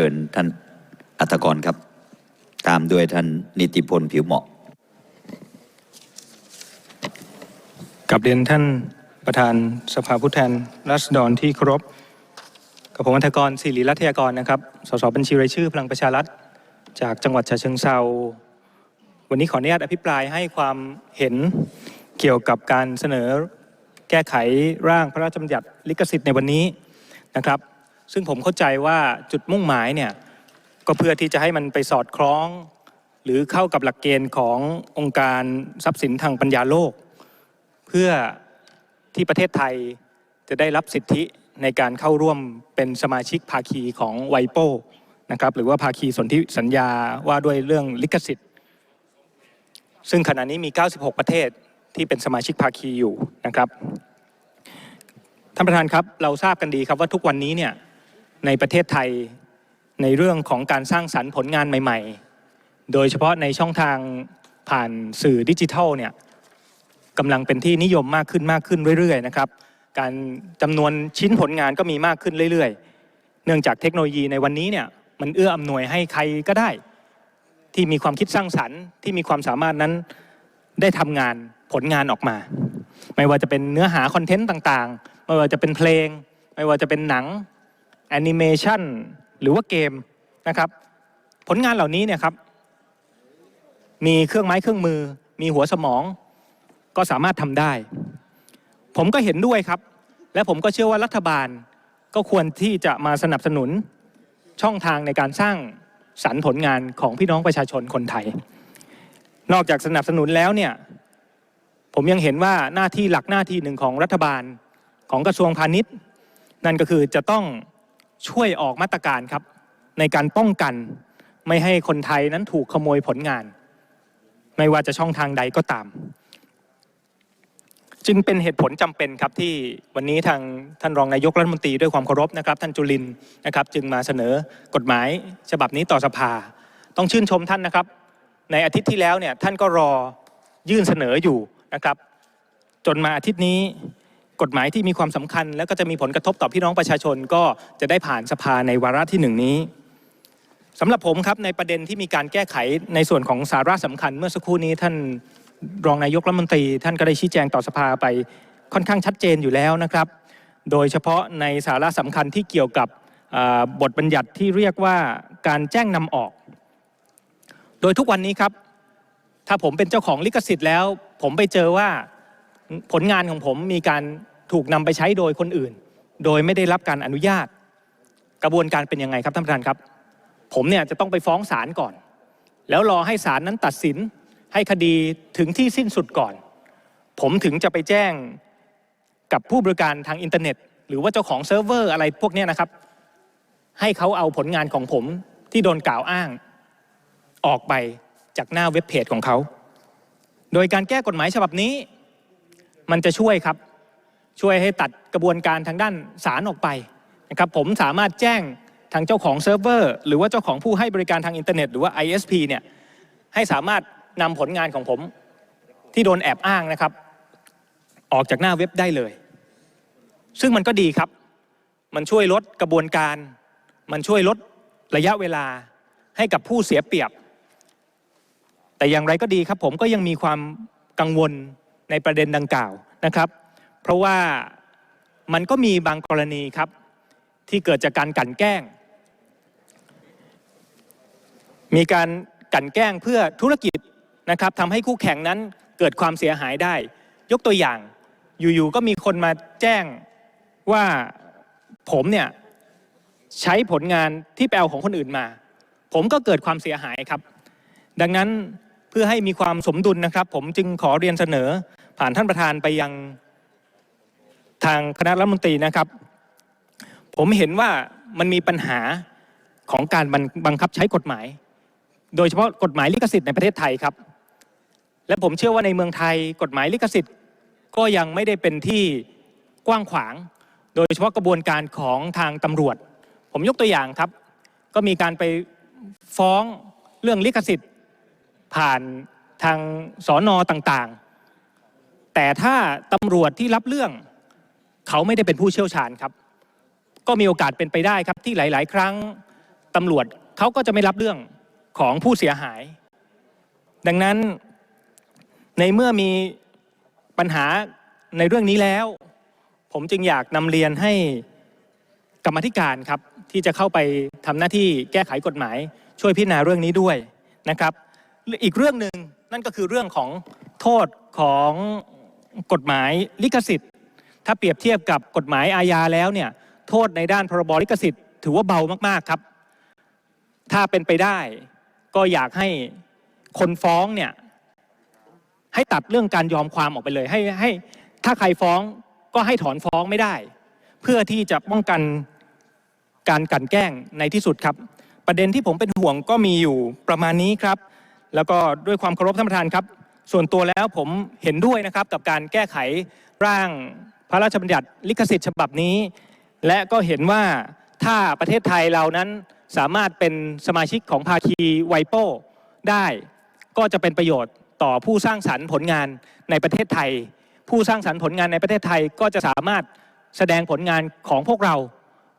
ชิญท่านอัธกรครับ ตามด้วยท่านนิติพลผิวเหมาะกับเรียนท่านประธานสภาผู้แทนราษฎรที่เคารพกับผมอัธกรศิริรัตยากรนะครับ สสบัญชีรายชื่อพลังประชารัฐจากจังหวัดฉะเชิงเซาวันนี้ขออนุญาตอภิปรายให้ความเห็นเกี่ยวกับการเสนอแก้ไขร่างพระราชบัญญัติลิขสิทธิ์ในวันนี้นะครับ ซึ่งผมเข้าใจว่าจุดมุ่งหมายเนี่ยก็เพื่อที่จะให้มันไปสอดคล้อง หรือเข้ากับหลักเกณฑ์ขององค์การทรัพย์สินทางปัญญาโลก เพื่อที่ประเทศไทยจะได้รับสิทธิในการเข้าร่วมเป็นสมาชิกภาคีของไวโปนะครับหรือว่าภาคีสนธิสัญญาว่าด้วยเรื่องลิขสิทธิ์ ซึ่งขณะนี้มี 96 ประเทศที่เป็นสมาชิกภาคีอยู่นะครับท่านประธานครับเราทราบกันดีครับว่าทุกวันนี้เนี่ย ในประเทศไทยในเรื่องของการสร้างสรรค์ผลงานใหม่ ๆ โดยเฉพาะในช่องทางผ่านสื่อดิจิทัลเนี่ยกำลังเป็นที่นิยมมากขึ้นมากขึ้นเรื่อยๆนะครับ การจำนวนชิ้นผลงานก็มีมากขึ้นเรื่อยๆ เนื่องจากเทคโนโลยีในวันนี้เนี่ยมันเอื้ออำนวยให้ใครก็ได้ ที่มีความคิดสร้างสรรค์ที่มีความสามารถนั้นได้ทำงานผลงานออกมา ไม่ว่าจะเป็นเนื้อหาคอนเทนต์ต่างๆ ไม่ว่าจะเป็นเพลง ไม่ว่าจะเป็นหนัง แอนิเมชันหรือว่าเกมนะครับ ผลงานเหล่านี้เนี่ยครับ มีเครื่องไม้เครื่องมือ มีหัวสมอง ก็สามารถทำได้ ผมก็เห็นด้วยครับ และผมก็เชื่อว่ารัฐบาลก็ควรที่จะมาสนับสนุนช่องทางในการสร้างสรรผลงานของพี่น้องประชาชนคนไทย นอกจากสนับสนุนแล้วเนี่ย ผมยังเห็นว่าหน้าที่หลักหน้าที่หนึ่งของรัฐบาลของกระทรวงพาณิชย์ นั่นก็คือจะต้อง ช่วยออกมาตรการครับ ในการป้องกันไม่ให้คนไทยนั้นถูกขโมยผลงาน ไม่ว่าจะช่องทางใดก็ตาม จึงเป็นเหตุผลจำเป็นครับที่วันนี้ทางท่านรองนายกรัฐมนตรีด้วยความเคารพนะครับ ท่านจุลินนะครับ จึงมาเสนอกฎหมายฉบับนี้ต่อสภา ต้องชื่นชมท่านนะครับ ในอาทิตย์ที่แล้วเนี่ยท่านก็รอยื่นเสนออยู่นะครับ จนมาอาทิตย์นี้ กฎหมายที่มีความสำคัญ แล้วก็จะมีผลกระทบต่อพี่น้องประชาชนก็จะได้ผ่านสภาในวาระที่หนึ่งนี้สำหรับผมครับในประเด็นที่มีการแก้ไขในส่วนของสาระสำคัญ เมื่อสักครู่นี้ท่านรองนายกรัฐมนตรี ท่านก็ได้ชี้แจงต่อสภาไปค่อนข้างชัดเจนอยู่แล้วนะครับ โดยเฉพาะในสาระสำคัญที่เกี่ยวกับบทบัญญัติที่เรียกว่าการแจ้งนำออก โดยทุกวันนี้ครับ ถ้าผมเป็นเจ้าของลิขสิทธิ์แล้ว ผมไปเจอว่าผลงานของผมมีการ ถูกนำไปใช้โดยคนอื่น โดยไม่ได้รับการอนุญาต กระบวนการเป็นยังไงครับท่านประธานครับ ผมเนี่ยจะต้องไปฟ้องศาลก่อน แล้วรอให้ศาลนั้นตัดสินให้คดีถึงที่สิ้นสุดก่อน ผมถึงจะไปแจ้งกับผู้บริการทางอินเทอร์เน็ต หรือว่าเจ้าของเซิร์ฟเวอร์อะไรพวกนี้นะครับ ให้เขาเอาผลงานของผมที่โดนกล่าวอ้าง ออกไปจากหน้าเว็บเพจของเขา โดยการแก้กฎหมายฉบับนี้ มันจะช่วยครับ ช่วยให้ตัดกระบวนการทางด้านศาลออกไปนะครับผมสามารถแจ้งทางเจ้าของเซิร์ฟเวอร์ หรือว่าเจ้าของผู้ให้บริการทางอินเทอร์เน็ตหรือว่า ISP เนี่ยให้สามารถนำผลงานของผมที่โดนแอบอ้างนะครับ ออกจากหน้าเว็บได้เลย ซึ่งมันก็ดีครับ มันช่วยลดกระบวนการ มันช่วยลดระยะเวลาให้กับผู้เสียเปรียบ แต่อย่างไรก็ดีครับผมก็ยังมีความกังวลในประเด็นดังกล่าวนะครับ เพราะว่ามันก็มีบางกรณีครับ ที่เกิดจากการกลั่นแกล้ง มีการกลั่นแกล้งเพื่อธุรกิจนะครับทำให้คู่แข่งนั้นเกิดความเสียหายได้ ยกตัวอย่างอยู่ๆก็มีคนมาแจ้งว่าผมเนี่ยใช้ผลงานที่แปลของคนอื่นมา ผมก็เกิดความเสียหายครับ ดังนั้นเพื่อให้มีความสมดุลนะครับ ผมจึงขอเรียนเสนอผ่านท่านประธานไปยัง ทางคณะรัฐมนตรีนะครับ ผมเห็นว่ามันมีปัญหาของการบังคับใช้กฎหมาย โดยเฉพาะกฎหมายลิขสิทธิ์ในประเทศไทยครับ และผมเชื่อว่าในเมืองไทยกฎหมายลิขสิทธิ์ก็ยังไม่ได้เป็นที่กว้างขวาง โดยเฉพาะกระบวนการของทางตำรวจ ผมยกตัวอย่างครับ ก็มีการไปฟ้องเรื่องลิขสิทธิ์ ผ่านทางสอนอต่างๆ แต่ถ้าตำรวจที่รับเรื่อง เขาไม่ได้เป็นผู้เชี่ยวชาญครับ ก็มีโอกาสเป็นไปได้ครับที่หลาย ๆ ครั้งตำรวจเขาก็จะไม่รับเรื่องของผู้เสียหาย ดังนั้นในเมื่อมีปัญหาในเรื่องนี้แล้ว ผมจึงอยากนำเรียนให้กรรมธิการครับ ที่จะเข้าไปทำหน้าที่แก้ไขกฎหมาย ช่วยพิจารณาเรื่องนี้ด้วยนะครับ อีกเรื่องหนึ่งนั่นก็คือเรื่องของโทษของกฎหมายลิขสิทธิ์ ถ้าเปรียบเทียบกับกฎหมายอาญาแล้วเนี่ยโทษในด้านพรบลิขสิทธิ์ถือว่าเบามากๆครับ ถ้าเป็นไปได้ก็อยากให้คนฟ้องเนี่ยให้ตัดเรื่องการยอมความออกไปเลย ให้ให้ถ้าใครฟ้องก็ให้ถอนฟ้องไม่ได้ เพื่อที่จะป้องกันการกลั่นแกล้งในที่สุดครับ ประเด็นที่ผมเป็นห่วงก็มีอยู่ประมาณนี้ครับ แล้วก็ด้วยความเคารพท่านประธานครับ ส่วนตัวแล้วผมเห็นด้วยนะครับกับการแก้ไขร่าง พระราชบัญญัติลิขสิทธิ์ฉบับนี้ และก็เห็นว่าถ้าประเทศไทยเรานั้นสามารถเป็นสมาชิกของภาคีไวโป้ได้ก็จะเป็นประโยชน์ต่อผู้สร้างสรรค์ผลงานในประเทศไทย ผู้สร้างสรรค์ผลงานในประเทศไทยก็จะสามารถแสดงผลงานของพวกเรา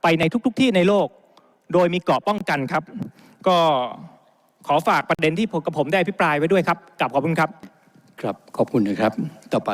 ไปในทุกๆที่ในโลก โดยมีเกราะป้องกันครับ ก็ขอฝากประเด็นที่ผมกับผมได้อภิปรายไว้ด้วยครับกลับขอบคุณครับ ครับขอบคุณนะครับ ต่อไป